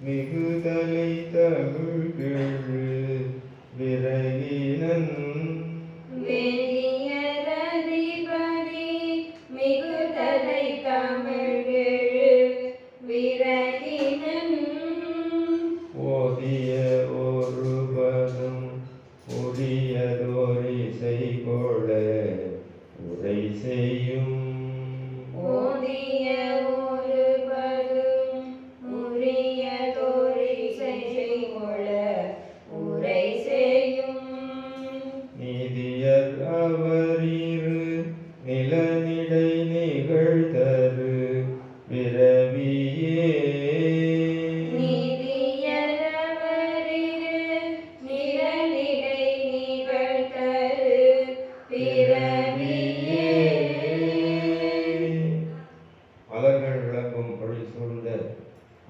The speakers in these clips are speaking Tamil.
மிகுதலை தமிழ் கேழு விரகினன் வேதியரதிபதி மிகுதலை தமிழெழு விரகினன் ஓதிய ஒருவரும் உரியதோரிசை கொள உரை செய்யும்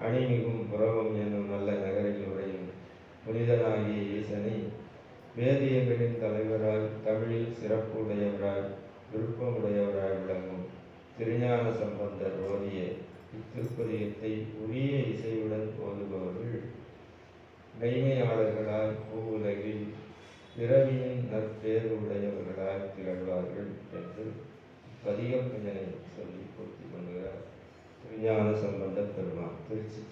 அணிமிகும் புறவம் என்னும் நல்ல நகரில் உரையும் புனிதனாகிய ஈசனை வேதியர்களின் தலைவராய் தமிழில் சிறப்பு சிறப்புடையவராய் விருப்பமுடையவராய் விளங்கும். திருஞான சம்பந்தர் ஓதிய இத்திருப்பதியத்தை உரிய இசையுடன் ஓதுபவர்கள் மெய்மையாளர்களாய் பூவுலகில் பிறவியின் நற்பேறு உடையவர்களாய் திகழ்வார்கள் என்று பதிகம் இதனை சொல்லி பூர்த்தி கொள்கிறார். திருஞான சம்பந்த பெருமாள் திருச்சி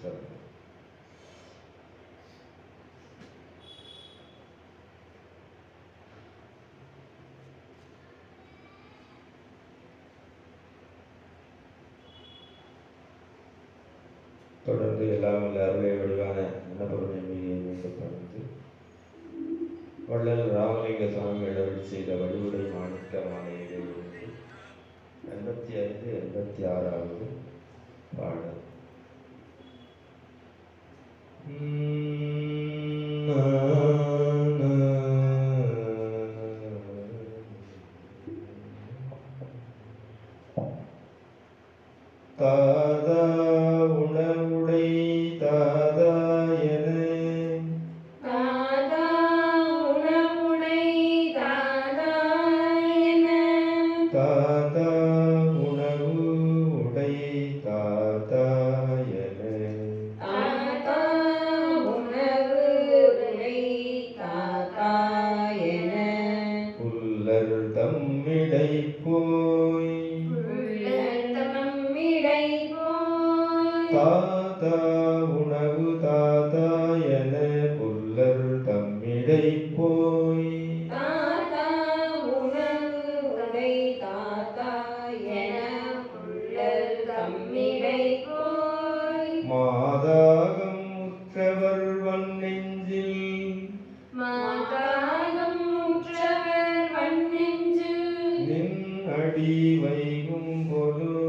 தொடர்ந்து எல்லாம் அருமை அருளை வடிவான மன்னபுரம் வள்ளல் ராமலிங்க சுவாமி இடவில் செய்த வடிவுடை மாணிக்க மாலையிலே இருந்து எண்பத்தி ஐந்து எண்பத்தி ஆறாவது Lord. தாத்தா உணவு தாத்தா என புல்லர் தம்மிடை போய். மாதாகம் உற்றவர் வன்னெஞ்சில். மாதாகம் முற்றவர் வண்ணெஞ்சில் நின் அடி வைகும் பொரு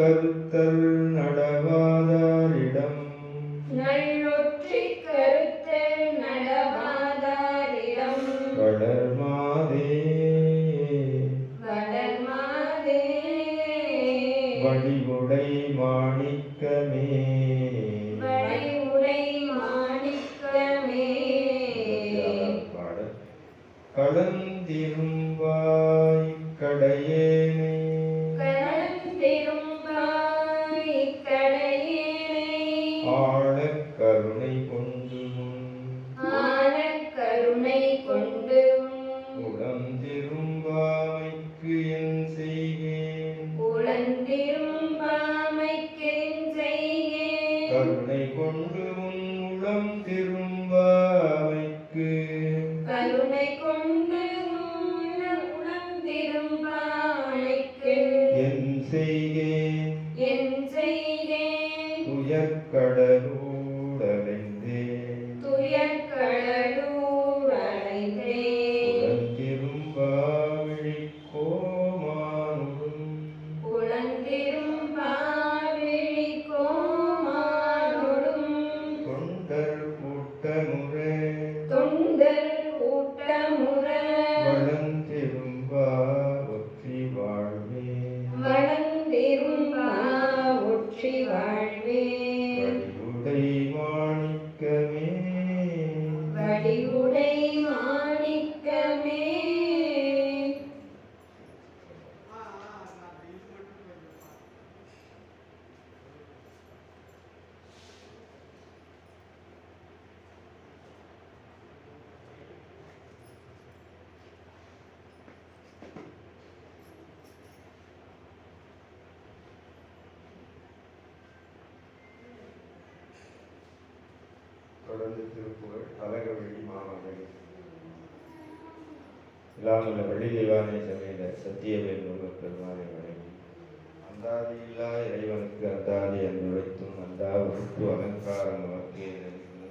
கருத்தர் நடவாதாரிடம். நல்லொற்றிக் கருத்தல் நடவாதாரிடம். வளர் மாதே வளர் மாதே வடிவுடை மாணிக்கமே. வடி உரை மாணிக்கமே. பாடல் களந்திரும்பாய் கடையேனே. கருணை கொண்டு உன் உளம் திரும்ப வைக்கு கருணை கொண்டு உன் உளம் திரும்ப வைக்கு என் செய்கை தொடர்ந்து திருப்புகழ் கலகவழி மாமகள் இல்லாமல் வள்ளி தெய்வானை சமையல சத்தியவேல் முருகப் பெருமானை வணங்கி அந்தாதி இல்லா இறைவனுக்கு அந்தாதி அன்புரைத்தும் அந்தா உறுப்பு அலங்காரம் அலங்க